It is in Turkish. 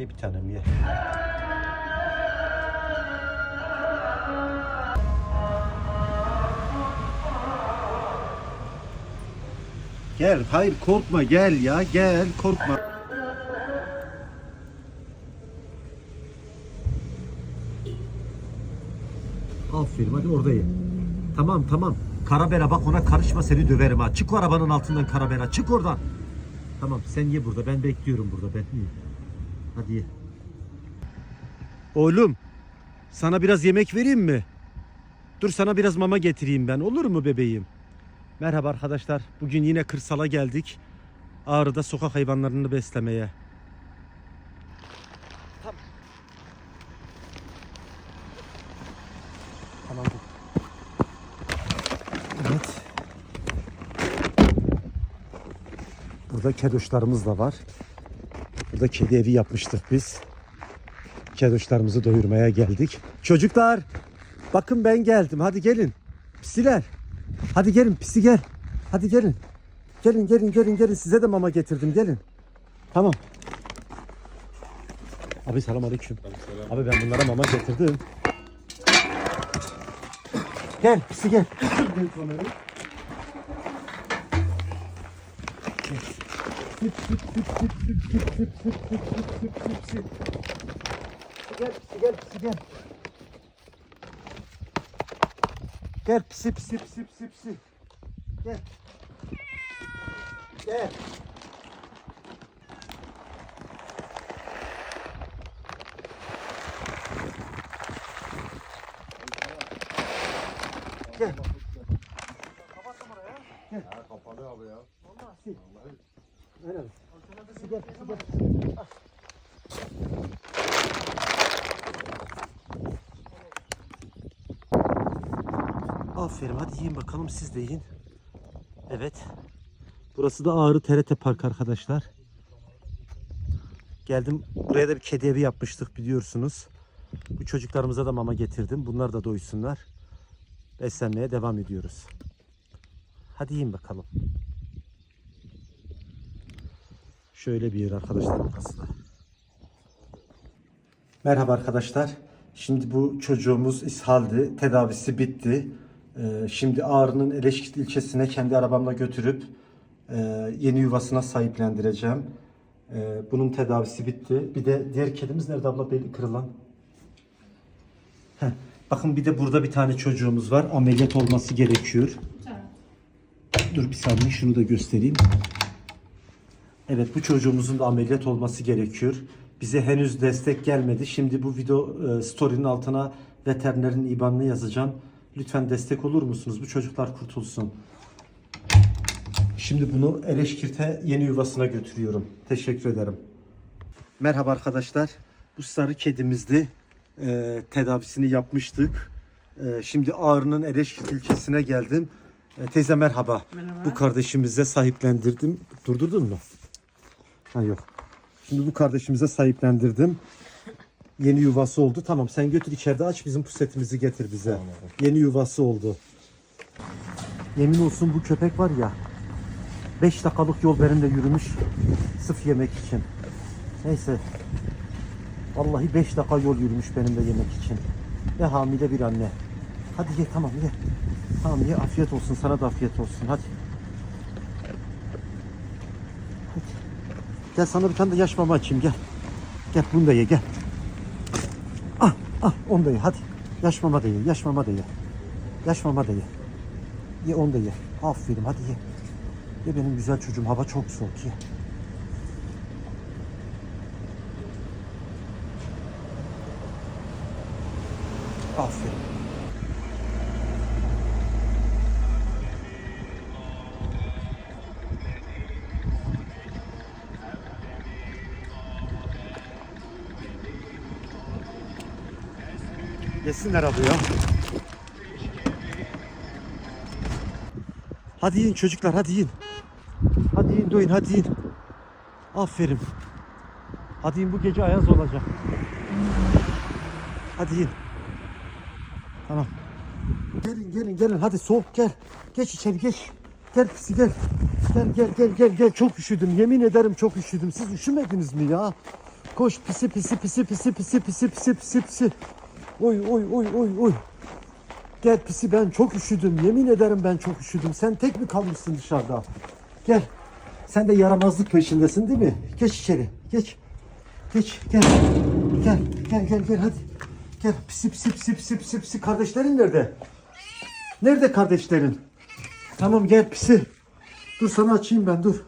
Ye bir tanem ye. Gel, hayır korkma gel ya gel korkma. Aferin hadi orada ye. Tamam tamam. Karabela bak ona karışma seni döverim ha. Çık o arabanın altından Karabela çık oradan. Tamam sen ye burada ben bekliyorum burada ben. Ye. Hadi ye. Oğlum sana biraz yemek vereyim mi? Dur sana biraz mama getireyim ben olur mu bebeğim? Merhaba arkadaşlar. Bugün yine kırsala geldik. Ağrı'da sokak hayvanlarını beslemeye. Burada kedoşlarımız da var. Burada kedi evi yapmıştık biz. Kedoşlarımızı doyurmaya geldik. Çocuklar bakın ben geldim. Hadi gelin. Pisiler. Hadi gelin pisi gel. Hadi gelin. Gelin gelin gelin gelin size de mama getirdim gelin. Tamam. Abi selam aleyküm. Abi ben bunlara mama getirdim. Gel pisi gel. Gel pisi gel pisi gel. Gel pisi pisi pisi pisi pisi. Gel. Gel. Gel. Ha, kapalı abi ya. Aynen. Pisi Ah. Aferin hadi yiyin bakalım siz de yiyin. Evet. Burası da Ağrı TRT Park arkadaşlar. Geldim buraya da bir kedi evi yapmıştık biliyorsunuz. Bu çocuklarımıza da mama getirdim. Bunlar da doysunlar. Beslenmeye devam ediyoruz. Hadi yiyin bakalım. Şöyle bir yer arkadaşlar burası da. Merhaba arkadaşlar. Şimdi bu çocuğumuz ishaldi. Tedavisi bitti. Ee, şimdi Ağrı'nın Eleşkit ilçesine kendi arabamla götürüp e, yeni yuvasına sahiplendireceğim. Ee, bunun tedavisi bitti. Bir de diğer kedimiz nerede abla beli kırılan? Heh, Bakın bir de burada bir tane çocuğumuz var. Ameliyat olması gerekiyor. Dur bir saniye şunu da göstereyim. Evet bu çocuğumuzun da ameliyat olması gerekiyor. Bize henüz destek gelmedi. Şimdi bu video e, story'nin altına veterinerin IBAN'ını yazacağım. Lütfen destek olur musunuz? Bu çocuklar kurtulsun. Şimdi bunu Eleşkirt'e yeni yuvasına götürüyorum. Teşekkür ederim. Merhaba arkadaşlar. Bu sarı kedimizdi. E, tedavisini yapmıştık. E, şimdi Ağrı'nın Eleşkirt ilçesine geldim. E, teyze merhaba. Merhaba. Bu kardeşimize sahiplendirdim. Durdurdun mu? Ha yok. Şimdi bu kardeşimize sahiplendirdim. Yeni yuvası oldu. Tamam sen götür içeride aç bizim pusetimizi getir bize. Yeni yuvası oldu. Yemin olsun bu köpek var ya 5 dakikalık yol benimle yürümüş sırf yemek için. Neyse. Vallahi 5 dakika yol yürümüş benimle yemek için. Ve hamile bir anne. Hadi ye tamam ye. Tamam ye afiyet olsun sana da afiyet olsun hadi. Hadi. Gel sana bir tane de yaş mama açayım gel. Gel bunu da ye gel. Ah ah onu da ye hadi. Yaş mama da ye yaş mama da ye. Yaş mama da ye. Ye onu da ye. Aferin hadi ye. Ye benim güzel çocuğum hava çok soğuk ye. Aferin. Yesinler abi. Hadi yiyin çocuklar hadi yiyin. Hadi yiyin doyun hadi yiyin. Aferin. Hadi yiyin bu gece ayaz olacak. Hadi yiyin. Tamam. Gelin gelin gelin hadi soğuk gel. Geç içeri geç. Gel pisi gel. Gel gel gel gel gel çok üşüdüm yemin ederim çok üşüdüm. Siz üşümediniz mi ya? Koş pisi pisi pisi pisi pisi pisi pisi pisi pisi. Oy oy oy oy oy. Gel pisi ben çok üşüdüm. Yemin ederim ben çok üşüdüm. Sen tek mi kalmışsın dışarıda? Gel. Sen de yaramazlık peşindesin değil mi? Geç içeri. Geç. Geç gel. Gel gel gel gel hadi. Gel pisi pisi pisi pisi pisi pisi. Kardeşlerin nerede? Nerede kardeşlerin? Tamam gel pisi. Dur sana açayım ben dur.